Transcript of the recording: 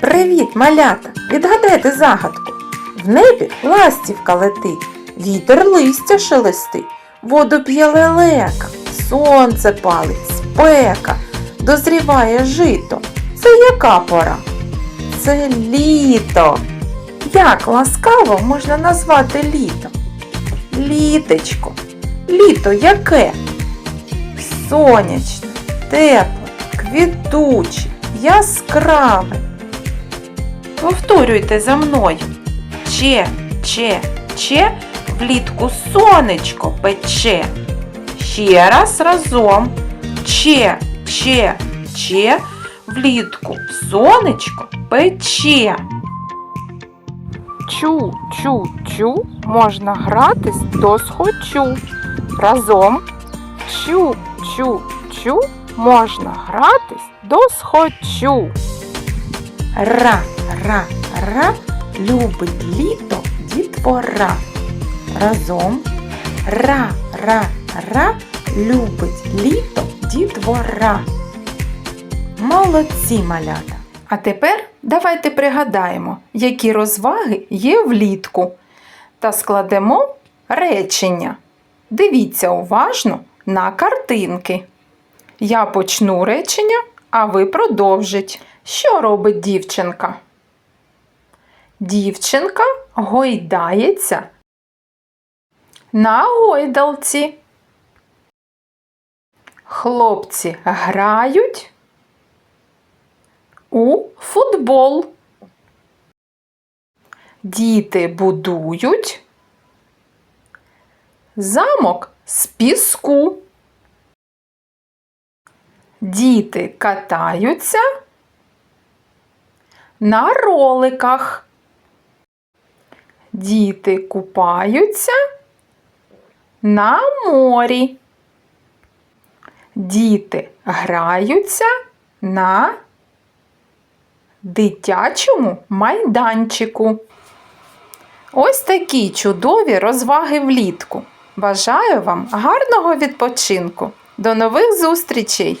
Привіт, малята! Відгадайте загадку. В небі ластівка летить, вітер листя шелестить, воду п'є лелека, сонце палить, спека, дозріває жито. Це яка пора? Це літо. Як ласкаво можна назвати літо? Літечко. Літо яке? Сонячне, тепле, квітуче, яскраве. Повторюйте за мною. Че, че, че, влітку сонечко пече. Ще раз разом. Че, че, че, влітку сонечко пече. Чу, чу, чу, можна гратись до схочу. Разом чу, чу, чу, можна гратись до схочу. Ра, ра, ра, любить літо дітвора. Разом ра, ра, ра, любить літо дітвора. Молодці малята! А тепер давайте пригадаємо, які розваги є влітку, та складемо речення. Дивіться уважно на картинки. Я почну речення, а ви продовжить. Що робить дівчинка? Дівчинка гойдається на гойдалці. Хлопці грають у футбол. Діти будують замок з піску. Діти катаються на роликах. Діти купаються на морі. Діти граються на дитячому майданчику. Ось такі чудові розваги влітку. Бажаю вам гарного відпочинку. До нових зустрічей!